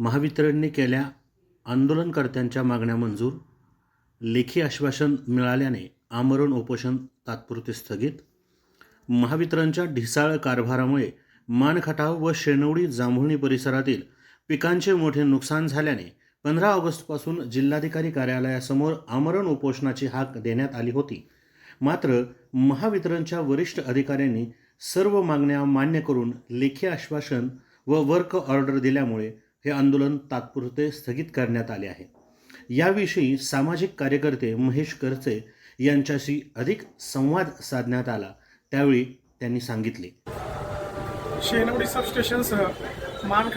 महावितरणने केल्या आंदोलनकर्त्यांच्या मागण्या मंजूर. लेखी आश्वासन मिळाल्याने आमरण उपोषण तात्पुरते स्थगित. महावितरणच्या ढिसाळ कारभारामुळे मानखटाव व शेनवडी जांभुळणी परिसरातील पिकांचे मोठे नुकसान झाल्याने पंधरा ऑगस्टपासून जिल्हाधिकारी कार्यालयासमोर आमरण उपोषणाची हाक देण्यात आली होती. मात्र महावितरणच्या वरिष्ठ अधिकाऱ्यांनी सर्व मागण्या मान्य करून लेखी आश्वासन व वर्क ऑर्डर दिल्यामुळे हे आंदोलन तात्पुरते स्थगित करण्यात आले आहे. याविषयी सामाजिक कार्यकर्ते महेश करचे यांच्याशी अधिक संवाद साधण्यात आला त्यावेळी त्यांनी सांगितले. शेनवडी सबस्टेशनसह मान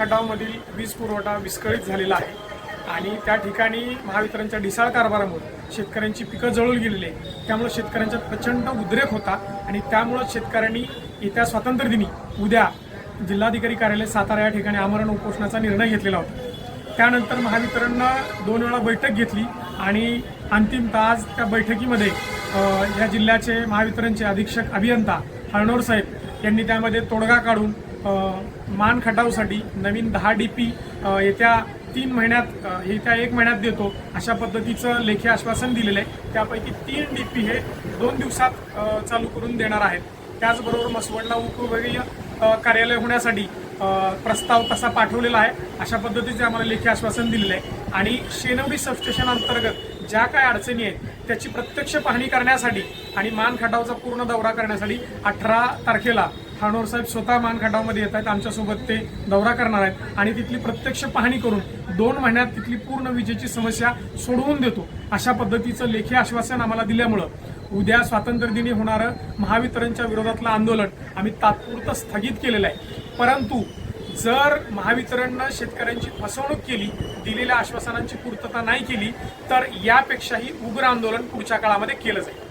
वीज पुरवठा विस्कळीत झालेला आहे आणि त्या ठिकाणी महावितरणच्या ढिसाळ कारभारामुळे शेतकऱ्यांची पिकं जळून गेलेली आहे त्यामुळे शेतकऱ्यांचा प्रचंड उद्रेक होता आणि त्यामुळं शेतकऱ्यांनी येत्या स्वातंत्र्यदिनी उद्या जिल्हाधिकारी कार्यालय सातारा या ठिकाणी आमरण उपोषणाचा निर्णय घेतलेला होता. त्यानंतर महावितरणनं दोन वेळा बैठक घेतली आणि अंतिमतः आज त्या बैठकीमध्ये या जिल्ह्याचे महावितरणचे अधीक्षक अभियंता हळणोर साहेब यांनी त्यामध्ये तोडगा काढून मान खटावसाठी नवीन दहा डी पी येत्या तीन महिन्यात येत्या एक महिन्यात देतो अशा पद्धतीचं लेखी आश्वासन दिलेलं आहे. त्यापैकी तीन डी पी हे दोन दिवसात चालू करून देणार आहेत. त्याचबरोबर मसवडला उपविभागीय कार्यालय होण्यासाठी प्रस्ताव तसा पाठवलेला आहे. अशा पद्धतीचे आम्हाला लेखी आश्वासन दिलेलं आहे. आणि शेनवडी सबस्टेशन अंतर्गत ज्या काय अडचणी आहेत त्याची प्रत्यक्ष पाहणी करण्यासाठी आणि मान खटावचा पूर्ण दौरा करण्यासाठी अठरा तारखेला खानोर साहेब स्वतः मानखटावमध्ये येत आहेत. आमच्यासोबत ते दौरा करणार आहेत. आणि तिथली प्रत्यक्ष पाहणी करून दोन महिन्यात तिथली पूर्ण विजेची समस्या सोडवून देतो. अशा पद्धतीचं लेखी आश्वासन आम्हाला दिल्यामुळं उद्या स्वातंत्र्यदिनी होणारं महावितरणच्या विरोधातलं आंदोलन आम्ही तात्पुरतं स्थगित केलेलं आहे. परंतु जर महावितरणनं शेतकऱ्यांची फसवणूक केली दिलेल्या आश्वासनांची पूर्तता नाही केली तर यापेक्षाही उग्र आंदोलन पुढच्या काळामध्ये केलं जाईल